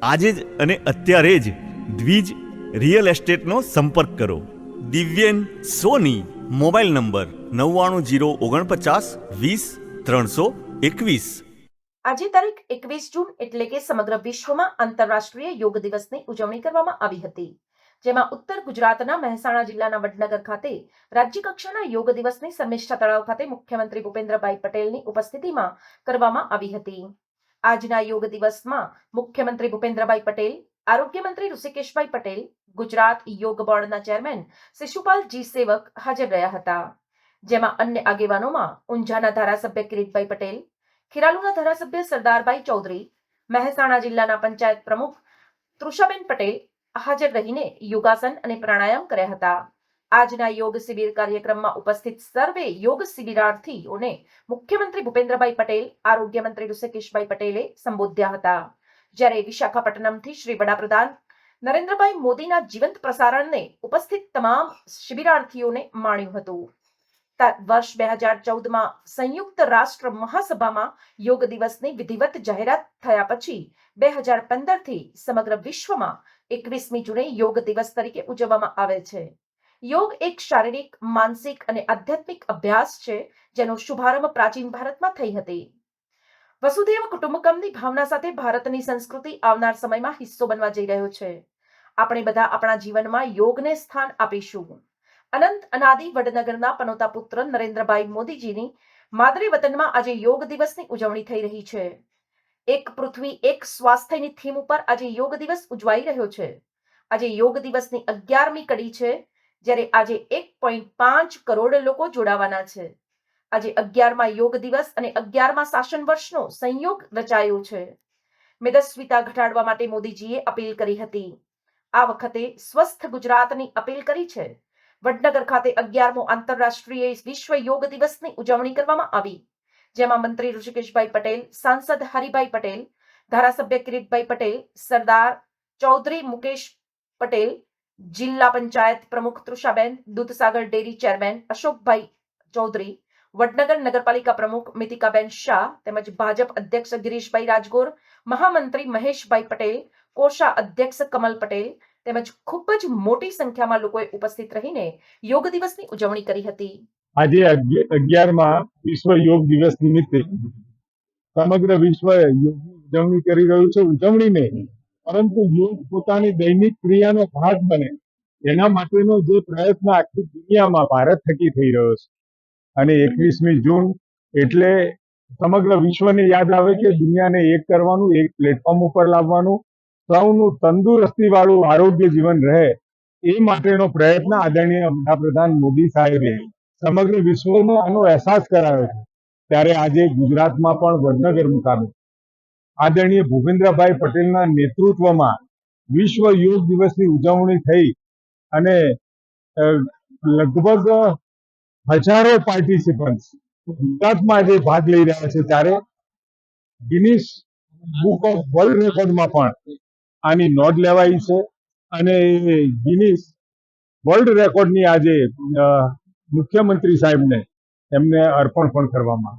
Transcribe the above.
આજે જ અને અત્યારે જ દ્વિજ રિયલ એસ્ટેટનો સંપર્ક કરો. દિવ્યેન, સોની, મોબાઈલ નંબર નવ્વાણું જીરો ઓગણપચાસ વીસ ત્રણસો એકવીસ. આજે તારીખ એકવીસ જૂન એટલે કે સમગ્ર વિશ્વમાં આંતરરાષ્ટ્રીય યોગ દિવસની ઉજવણી કરવામાં આવી હતી. જેમાં ઉત્તર ગુજરાતના મહેસાણા જિલ્લાના વડનગર ખાતે રાજ્ય કક્ષાના યોગ દિવસની શર્મિષ્ઠા તળાવ ખાતે મુખ્યમંત્રી ભૂપેન્દ્રભાઈ પટેલની ઉપસ્થિતિમાં કરવામાં આવી હતી. આજના યોગ દિવસમાં મુખ્યમંત્રી ભૂપેન્દ્રભાઈ પટેલ આરોગ્ય મંત્રી ઋષિકેશભાઈ પટેલ, ગુજરાત યોગ બોર્ડના ચેરમેન શિશુપાલ જી સેવક હાજર રહ્યા હતા. જેમાં અન્ય આગેવાનોમાં ઊંઝાના ધારાસભ્ય કિરીટભાઈ પટેલ, ખીરાલુના ધારાસભ્ય સરદારભાઈ ચૌધરી, મહેસાણા જિલ્લાના પંચાયત પ્રમુખ તૃષાબેન પટેલ હાજર રહીને યોગાસન અને પ્રાણાયામ કર્યા હતા. આજના યોગ શિબિર કાર્યક્રમમાં ઉપસ્થિત સર્વે યોગ શિબિરાર્થીઓને મુખ્યમંત્રી ભૂપેન્દ્રભાઈ પટેલ, આરોગ્ય મંત્રી ઋષિકેશભાઈ પટેલે સંબોધ્યા હતા. જ્યારે વિશાખાપટ્ટનમથી શ્રી વડાપ્રધાન નરેન્દ્રભાઈ મોદીના જીવંત પ્રસારણને ઉપસ્થિત તમામ શિબિરાર્થીઓને માણ્યું હતું. વર્ષ બે હજાર ચૌદમાં સંયુક્ત રાષ્ટ્ર મહાસભામાં યોગ દિવસની વિધિવત જાહેરાત થયા પછી બે હજાર પંદરથી સમગ્ર વિશ્વમાં એકવીસમી જૂને યોગ દિવસ તરીકે ઉજવવામાં આવે છે. યોગ એક શારીરિક, માનસિક અને આધ્યાત્મિક અભ્યાસ છે, જેનો શુભારંભ પ્રાચીન ભારતમાં થઈ હતી. વસુધૈવ કુટુંબકમની ભાવના સાથે ભારતની સંસ્કૃતિ આવનાર સમયમાં હિસ્સો બનવા જઈ રહ્યો છે. આપણે બધા આપણા જીવનમાં યોગને સ્થાન આપીશું. અનંત અનાદિ વડનગરના પનોતા પુત્ર નરેન્દ્રભાઈ મોદીજીની માદરે વતનમાં આજે યોગ દિવસની ઉજવણી થઈ રહી છે. એક પૃથ્વી, એક સ્વાસ્થ્યની થીમ ઉપર આજે યોગ દિવસ ઉજવાઈ રહ્યો છે. આજે યોગ દિવસની અગિયારમી કડી છે જ્યારે આજે એક પોઈન્ટ પાંચ કરોડ લોકો જોડાવાના છે. આજે અગિયારમાં યોગ દિવસ અને અગિયારમાં શાસન વર્ષનો સંયોગ રચાયો છે. મેદસ્વીતા ઘટાડવા માટે મોદીજીએ અપીલ કરી હતી. આ વખતે સ્વસ્થ ગુજરાતની અપીલ કરી છે. વડનગર ખાતે અગિયારમો આંતરરાષ્ટ્રીય વિશ્વ યોગ દિવસની ઉજવણી કરવામાં આવી. જેમાં મંત્રી ઋષિકેશભાઈ પટેલ, સાંસદ હરિભાઈ પટેલ, ધારાસભ્ય કિરીટભાઈ પટેલ, સરદાર ચૌધરી મુકેશ પટેલ જિલ્લા પંચાયત પ્રમુખ તૃષાબેન, દૂધસાગર ડેરી ચેરમેન અશોકભાઈ ચૌધરી, વડનગર નગરપાલિકા પ્રમુખ મિતિકાબેન શાહ, તેમજ ભાજપ અધ્યક્ષ ગિરીશભાઈ રાજગોર, મહામંત્રી મહેશભાઈ પટેલ, કોષા અધ્યક્ષ કમલ પટેલ, તેમજ ખૂબ જ મોટી સંખ્યામાં લોકોએ ઉપસ્થિત રહીને યોગ દિવસની ઉજવણી કરી હતી. આજે અગિયારમાં વિશ્વ યોગ દિવસ નિમિત્તે સમગ્ર વિશ્વ યોગની ઉજવણી કરી રહ્યું છે. ઉજવણી નહીં પરંતુ યોગ પોતાની દૈનિક ક્રિયાનો ભાગ બને. એના માટેનો જે પ્રયત્ન આખી દુનિયામાં ભારત થકી થઈ રહ્યો છે. અને એકવીસમી જૂન એટલે સમગ્ર વિશ્વને યાદ આવે કે દુનિયાને એક કરવાનું, એક પ્લેટફોર્મ ઉપર લાવવાનું, સૌનું તંદુરસ્તી વાળું આરોગ્ય જીવન રહે એ માટેનો પ્રયત્ન આદરણીય વડાપ્રધાન મોદી સાહેબે સમગ્ર વિશ્વનો આનો અહેસાસ કરાયો છે. ત્યારે આજે ગુજરાતમાં પણ વડનગર મુકામે આદરણીય ભૂપેન્દ્રભાઈ પટેલના નેતૃત્વમાં વિશ્વ યોગ દિવસની ઉજવણી થઈ અને લગભગ હજારો પાર્ટિસિપન્ટ ગુજરાતમાં આજે ભાગ લઈ રહ્યા છે ત્યારે ગિનિસ બુક ઓફ વર્લ્ડ રેકોર્ડમાં પણ આની નોંધ લેવાઈ છે અને ગિનિસ વર્લ્ડ રેકોર્ડની આજે મુખ્યમંત્રી સાહેબને એમને અર્પણ પણ કરવામાં.